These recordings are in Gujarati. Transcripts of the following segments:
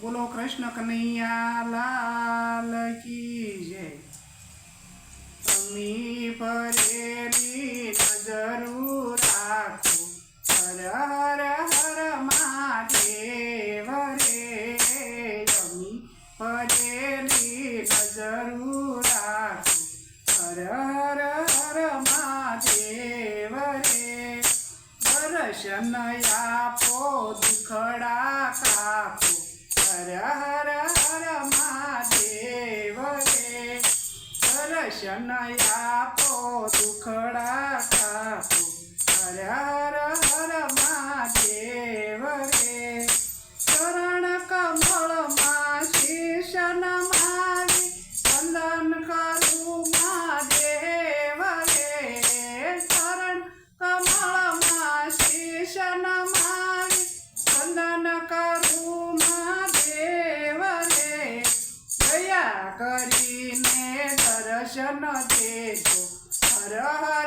બોલો કૃષ્ણ કનૈયાલાલ કી જય. અમી પરેલી નજરું રાખો. હર હર હર મહાદેવ રે. અમી પરેલી નજરું રાખો. હર હર હર મહાદેવ રે. દર્શન આપો, દુખડા કાપો. હર હર હર મહાદેવ રે દર્શન આપો દુખડા કાપો હર હર હર મહાદેવ રે ચરણ કમળમાં શીશ નમાવી વંદન કરું મહાદેવ રે ચરણ કમળમાં શીશ નમાવી વંદન કરું दर्शन देशो हर हर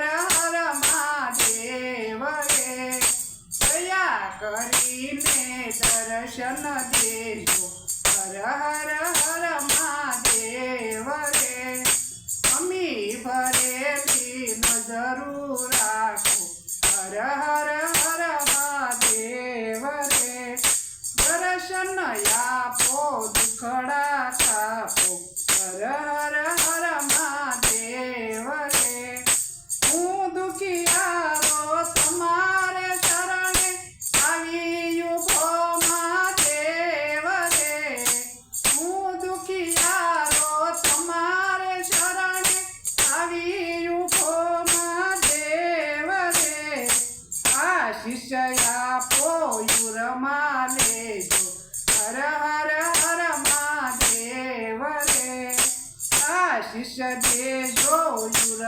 já beijou, jurou.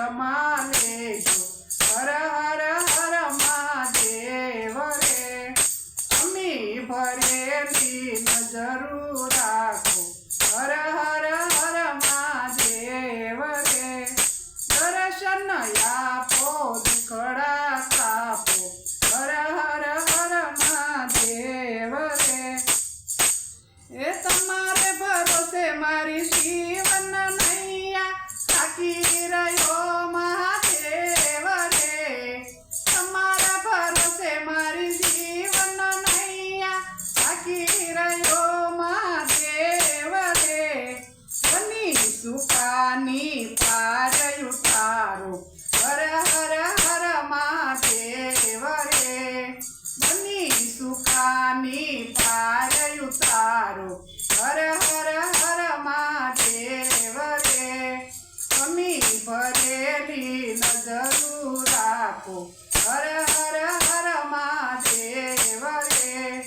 મારું હર હર હર મહાદેવ રે સમી ભરેલી નજરું રાખો. હર હર હર મહાદેવ રે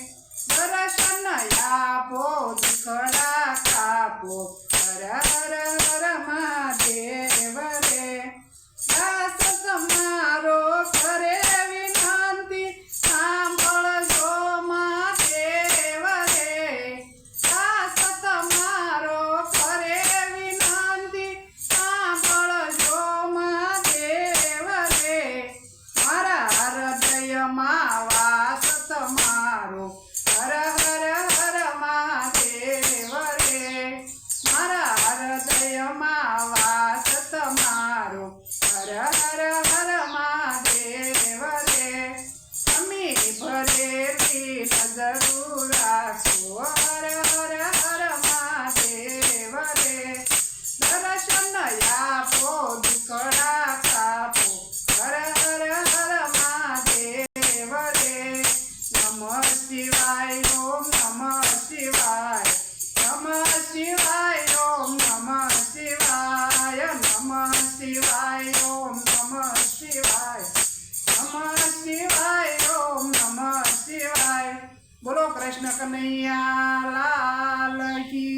દર્શન આપો, દીકરા કાપો. will કૃષ્ણ કનૈયા લાલ કી